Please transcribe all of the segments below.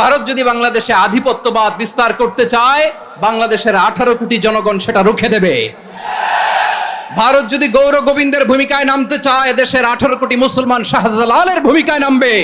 ভারত যদি বাংলাদেশে আধিপত্যবাদ বিস্তার করতে চায়, বাংলাদেশের আঠারো কোটি জনগণ সেটা রুখে দেবে। ভারত যদি গৌর গোবিন্দের ভূমিকায় নামতে চায় দেশের আঠারো কোটি মুসলমান শাহজালালের ভূমিকায় নামবে।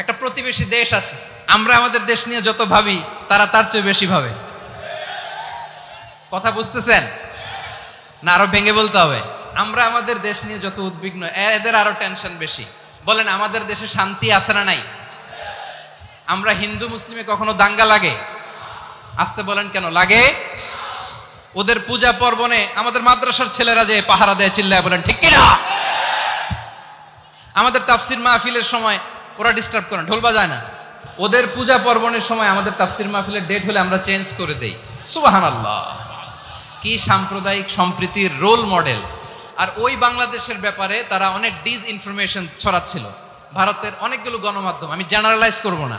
একটা প্রতিবেশী দেশ আছে, আমরা আমাদের দেশ নিয়ে যত ভাবি, তারা তার চেয়ে বেশি ভাবে। কথা বুঝতেছেন? না, আরও ভেঙে বলতে হবে। আমরা আমাদের দেশ নিয়ে যত উদ্বিগ্ন, এদের আরও টেনশন বেশি। বলেন, আমাদের দেশে শান্তি আছে না নাই? আমরা হিন্দু মুসলিমে কখনো দাঙ্গা লাগে? আসতে বলেন কেন, লাগে? ওদের পূজা পর্বণে আমাদের মাদ্রাসার ছেলেরা যে পাহারা দেয়, চিল্লায় বলেন, ঠিক কিনা? আমাদের তাফসির মাহফিলের সময় ওরা ডিস্টার্ব করেন, ঢোল বাজায় না। ওদের পূজা পার্বণের সময় আমাদের তাফসির মাহফিলের ডেট হলে আমরা চেঞ্জ করে দেই। সুবাহান আল্লাহ কি সাম্প্রদায়িক সম্প্রীতির রোল মডেল আর ওই বাংলাদেশের ব্যাপারে তারা অনেক ডিস ইনফরমেশন ছড়াচ্ছিল। ভারতের অনেকগুলো গণমাধ্যম, আমি জেনারেলাইজ করব না।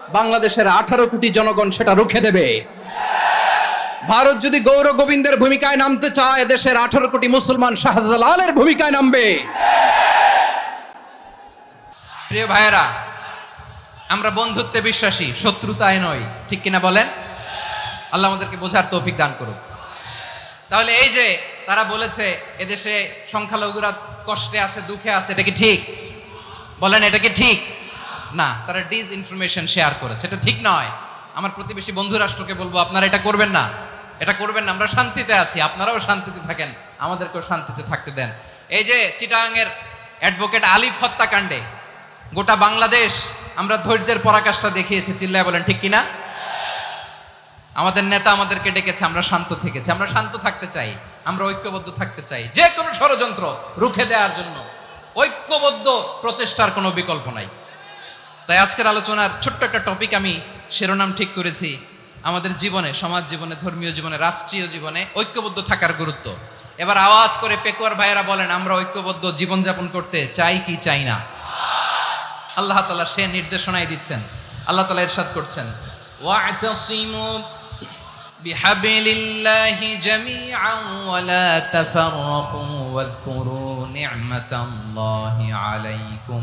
বাংলাদেশের আঠারো কোটি জনগণ সেটা রুখে দেবে। ভারত যদি গৌর গোবিন্দের ভূমিকায় নামতে চায় দেশের আঠারো কোটি মুসলমান শাহজালালের ভূমিকায় নামবে। প্রিয় ভাইয়েরা, আমরা বন্ধুত্বে বিশ্বাসী, শত্রুতায় নয় ঠিক কিনা বলেন? আল্লাহ আমাদেরকে বোঝার তৌফিক দান করুক। তাহলে এই যে তারা বলেছে, এদেশে সংখ্যালঘুরা কষ্টে আছে, দুঃখে আছে, এটা কি ঠিক? বলেন, এটা কি ঠিক? না, তারা ডিস ইনফরমেশন শেয়ার করেছে। এটা ঠিক নয়। আমার প্রতিবেশী বন্ধু রাষ্ট্রকে বলব, আপনারা এটা করবেন না। এটা করবেন না। আমরা শান্তিতে আছি। আপনারাও শান্তিতে থাকেন। আমাদেরকেও শান্তিতে থাকতে দেন। এই যে চিটাগাংয়ের অ্যাডভোকেট আলিফ হত্যাকাণ্ডে, গোটা বাংলাদেশ, আমরা ধৈর্যের পরাকাষ্ঠা দেখিয়েছি। চিল্লায় বলেন, ঠিক কিনা? আমাদের নেতা আমাদেরকে ডেকেছে, আমরা শান্ত থেকেছি। আমরা শান্ত থাকতে চাই। আমরা ঐক্যবদ্ধ থাকতে চাই। যে কোনো ষড়যন্ত্র রুখে দেওয়ার জন্য ঐক্যবদ্ধ প্রচেষ্টার কোনো বিকল্প নাই। তাই আজকের আলোচনার ছোট্ট একটা টপিক আমি শিরোনাম ঠিক করেছি আমাদের জীবনে সমাজ জীবনে ধর্মীয় জীবনে রাষ্ট্রীয় জীবনে ঐক্যবদ্ধ থাকার গুরুত্ব এবার আওয়াজ করে পেকুয়ার ভাইয়েরা বলেন আমরা ঐক্যবদ্ধ জীবনযাপন করতে চাই কি চাই না আল্লাহ তালা সে নির্দেশনাই দিচ্ছেন আল্লাহ তালা ইরশাদ করছেন واعتصموا بحبل الله جميعا ولا تفرقوا واذكروا نعمة الله عليكم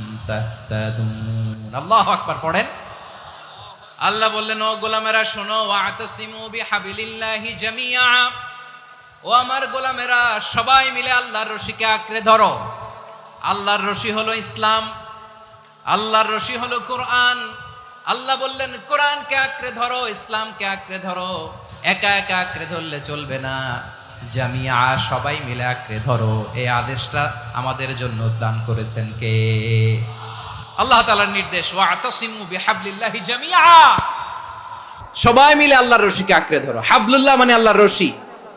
তাহতাদুন। আকবার, পড়েন। আল্লাহ বললেন, ও গোলামেরা, শোনো, ওয়াতাসিমু বিহাবিলিল্লাহি জামিয়া। ও আমার গোলামেরা, সবাই মিলে আল্লাহর রশিকে আঁকড়ে ধরো। আল্লাহর রশি হলো ইসলাম, আল্লাহর রশি হলো কোরআন। আল্লাহ বললেন, কোরআনকে আঁকড়ে ধরো, ইসলামকে আঁকড়ে ধরো। একা একা আঁকড়ে ধরলে চলবে না। জামিয়া, সবাই মিলে আঁকড়ে ধরো। এই আদেশটা আমাদের জন্য দান করেছেন কে? আল্লাহ তালার নির্দেশ জামিয়া। সবাই মিলে আল্লাহর রশিকে আঁকড়ে ধরো। হাবলুল্লাহ মানে আল্লাহর রশি।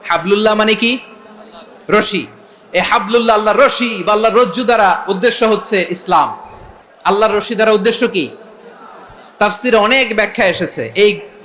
হাবলুল্লাহ মানে কি? রশি। এ হাবলুল্লাহ আল্লাহর রশি বা আল্লাহর রজ্জু দ্বারা উদ্দেশ্য হচ্ছে ইসলাম। আল্লাহর রশি দ্বারা উদ্দেশ্য কি? তাফসিরে অনেক ব্যাখ্যা এসেছে। এই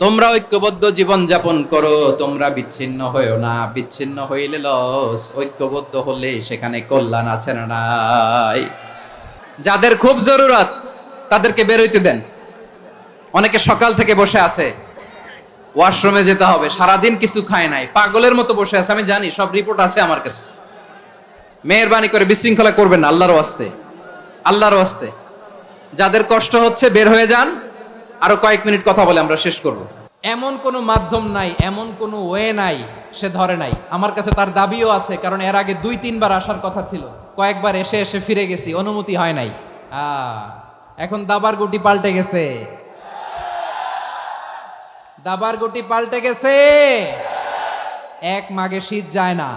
তোমরা ঐক্যবদ্ধ জীবন যাপন করো, তোমরা বিচ্ছিন্ন হয়েও না। বিচ্ছিন্ন হইলে লস, ঐক্যবদ্ধ হলে সেখানে কল্যাণ আছে না নাই। যাদের খুব জরুরত, তাদেরকে বের হইতে দেন। অনেকে সকাল থেকে বসে আছে। ওয়াশরুমে যেতে হবে, সারাদিন কিছু খায় নাই। পাগলের মতো বসে আছে, আমি জানি, সব রিপোর্ট আছে আমার কাছে। মেহরবানি করে বিশৃঙ্খলা করবেন আল্লাহর ওয়াস্তে। আল্লাহর ওয়াস্তে। যাদের কষ্ট হচ্ছে, বের হয়ে যান। আরও কয়েক মিনিট কথা বলে আমরা শেষ করব। এমন কোনো মাধ্যম নাই, এমন কোনো ওয়ে নাই, সে ধরে নাই। আমার কাছে তার দাবিও আছে, কারণ এর আগে দুই, তিনবার আসার কথা ছিল। কয়েকবার এসে এসে ফিরে গেছি, অনুমতি হয় নাই। এখন দাবার গুটি পাল্টে গেছে। দাবার গুটি পাল্টে গেছে। এক মাগে শীত যায় না।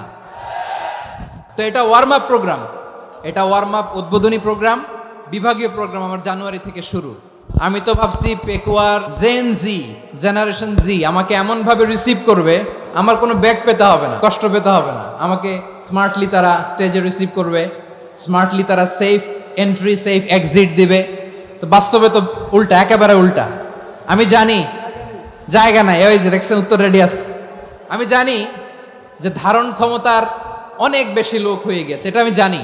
তো এটা ওয়ার্ম আপ প্রোগ্রাম এটা ওয়ার্ম আপ উদ্বোধনী প্রোগ্রাম বিভাগীয় প্রোগ্রাম আমার জানুয়ারি থেকে শুরু। আমি তো ভাবছি পেকুয়ার জেন জি জেনারেশন জি আমাকে এমন ভাবে রিসিভ করবে, আমার কোনো ব্যাগ পেতে হবে না, কষ্ট পেতে হবে না। আমাকে স্মার্টলি তারা স্টেজে রিসিভ করবে স্মার্টলি তারা সেফ এন্ট্রি সেফ এক্সিট দিবে। তো বাস্তবে তো উল্টা, একেবারে উল্টা। আমি জানি, জায়গা নাই ওই যে দেখছেন উত্তর রেডিয়াস আমি জানি যে ধারণ ক্ষমতার অনেক বেশি লোক হয়ে গেছে, এটা আমি জানি।